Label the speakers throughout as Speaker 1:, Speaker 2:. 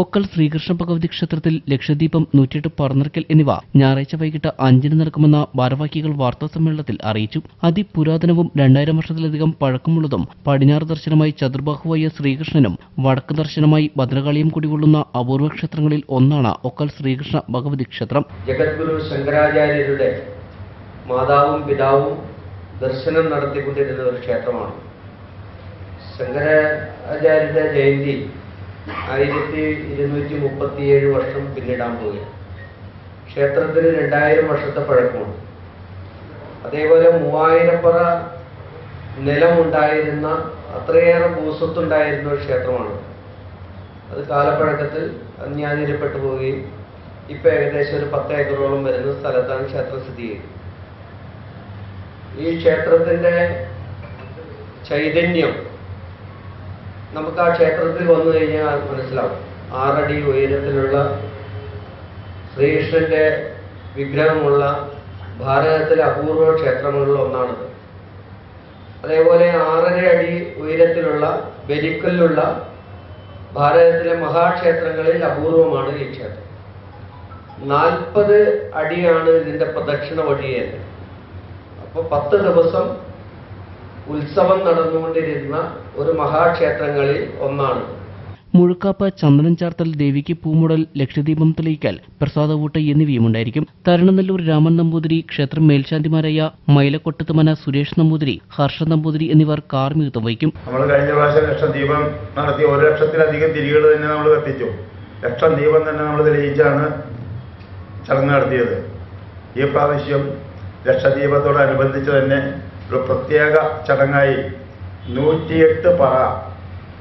Speaker 1: ഒക്കൽ ശ്രീകൃഷ്ണ ഭഗവതി ക്ഷേത്രത്തിൽ ലക്ഷദ്വീപം നൂറ്റിയെട്ട് പറന്നിറക്കൽ എന്നിവ ഞായറാഴ്ച വൈകിട്ട് അഞ്ചിന് നടക്കുമെന്ന ഭാരവാഹികൾ വാർത്താ സമ്മേളനത്തിൽ അറിയിച്ചു. അതിപുരാതനവും രണ്ടായിരം വർഷത്തിലധികം പഴക്കമുള്ളതും പടിഞ്ഞാറ് ദർശനമായി ചതുർബാഹുവായ ശ്രീകൃഷ്ണനും വടക്ക് ദർശനമായി ഭദ്രകാളിയും കുടികൊള്ളുന്ന അപൂർവ ക്ഷേത്രങ്ങളിൽ ഒന്നാണ് ഒക്കൽ ശ്രീകൃഷ്ണ ഭഗവതി ക്ഷേത്രം.
Speaker 2: ജഗദ്ഗുരു ശങ്കരാചാര്യരുടെ മാതാവും പിതാവും ദർശനം നടത്തിക്കൊണ്ടിരുന്ന ഒരു ക്ഷേത്രമാണ്. ശങ്കരാചാര്യരുടെ ജയന്തി ആയിരത്തി ഇരുന്നൂറ്റി മുപ്പത്തിയേഴ് വർഷം പിന്നിടാൻ പോവുകയാണ് ക്ഷേത്രത്തിന് രണ്ടായിരം വർഷത്തെ പഴക്കമുണ്ട് അതേപോലെ മൂവായിരപ്പറ നിലമുണ്ടായിരുന്ന അത്രയേറെ ഭൂസ്വത്തുണ്ടായിരുന്ന ഒരു ക്ഷേത്രമാണ്. അത് കാലപ്പഴക്കത്തിൽ അന്യാതിരപ്പെട്ടു പോവുകയും ഇപ്പൊ ഏകദേശം ഒരു പത്ത് ഏക്കറോളം വരുന്ന സ്ഥലത്താണ് ക്ഷേത്രം സ്ഥിതി ചെയ്യുന്നത്. ഈ ക്ഷേത്രത്തിന്റെ ചൈതന്യം നമുക്ക് ആ ക്ഷേത്രത്തിൽ വന്നു കഴിഞ്ഞാൽ മനസ്സിലാവും. ആറടി ഉയരത്തിലുള്ള ശ്രീകൃഷ്ണന്റെ വിഗ്രഹമുള്ള ഭാരതത്തിലെ അപൂർവ ക്ഷേത്രങ്ങളിൽ ഒന്നാണിത്. അതേപോലെ ആറര അടി ഉയരത്തിലുള്ള ബലിക്കല്ലുള്ള ഭാരതത്തിലെ മഹാക്ഷേത്രങ്ങളിൽ അപൂർവമാണ് ഈ ക്ഷേത്രം. നാൽപ്പത് അടിയാണ് ഇതിന്റെ പ്രദക്ഷിണ വഴിയേറ്റം അപ്പോൾ പത്ത് ദിവസം ഉത്സവം നടന്നുകൊണ്ടിരുന്ന ഒരു മഹാക്ഷേത്രങ്ങളിൽ ഒന്നാണ്.
Speaker 1: മുഴുക്കാപ്പ് ചന്ദനം ചാർത്തൽ ദേവിക്ക് പൂമുടൽ ലക്ഷദ്വീപം തെളിയിക്കൽ പ്രസാദവൂട്ട് എന്നിവയും ഉണ്ടായിരിക്കും. തരണനെല്ലൂർ രാമൻ നമ്പൂതിരി ക്ഷേത്രം മേൽശാന്തിമാരായ മൈലക്കൊട്ടത്തുമന സുരേഷ് നമ്പൂതിരി ഹർഷ നമ്പൂതിരി എന്നിവർ കാർമ്മികത്വം വഹിക്കും.
Speaker 3: നമ്മൾ കഴിഞ്ഞ പ്രാവശ്യം ലക്ഷദ്വീപം നടത്തി ഒരു ലക്ഷത്തിലധികം തിരികൾ തന്നെ നമ്മൾ കത്തിച്ചു. ലക്ഷം ദീപം തന്നെ നമ്മൾ തെളിയിച്ചാണ് ചടങ്ങ് നടത്തിയത്. ഈ പ്രാവശ്യം ലക്ഷദീപത്തോടനുബന്ധിച്ച് തന്നെ ഒരു പ്രത്യേക ചടങ്ങായി നൂറ്റിയെട്ട് പറ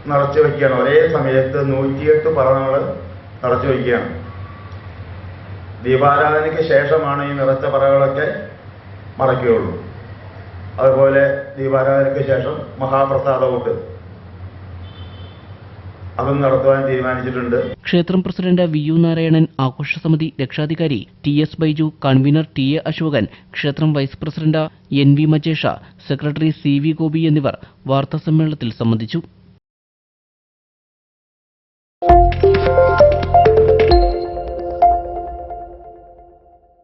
Speaker 3: നിറച്ചു വയ്ക്കുകയാണ്. ഒരേ സമയത്ത് നൂറ്റിയെട്ട് പറ നമ്മൾ നിറച്ചു വയ്ക്കുകയാണ്. ദീപാരാധനയ്ക്ക് ശേഷമാണ് ഈ നിറച്ച പറകളൊക്കെ മറയ്ക്കുകയുള്ളൂ. അതുപോലെ ദീപാരാധനയ്ക്ക് ശേഷം മഹാപ്രസാദമൂട്ട് അതും നടത്തുവാൻ തീരുമാനിച്ചിട്ടുണ്ട്.
Speaker 1: ക്ഷേത്രം പ്രസിഡന്റ് വി യു നാരായണൻ ആഘോഷ സമിതി രക്ഷാധികാരി T S Baiju convener T A Ashokan ക്ഷേത്രം vice president N V Majesh secretary C V Gopi എന്നിവർ വാർത്താസമ്മേളനത്തിൽ സംബന്ധിച്ചു.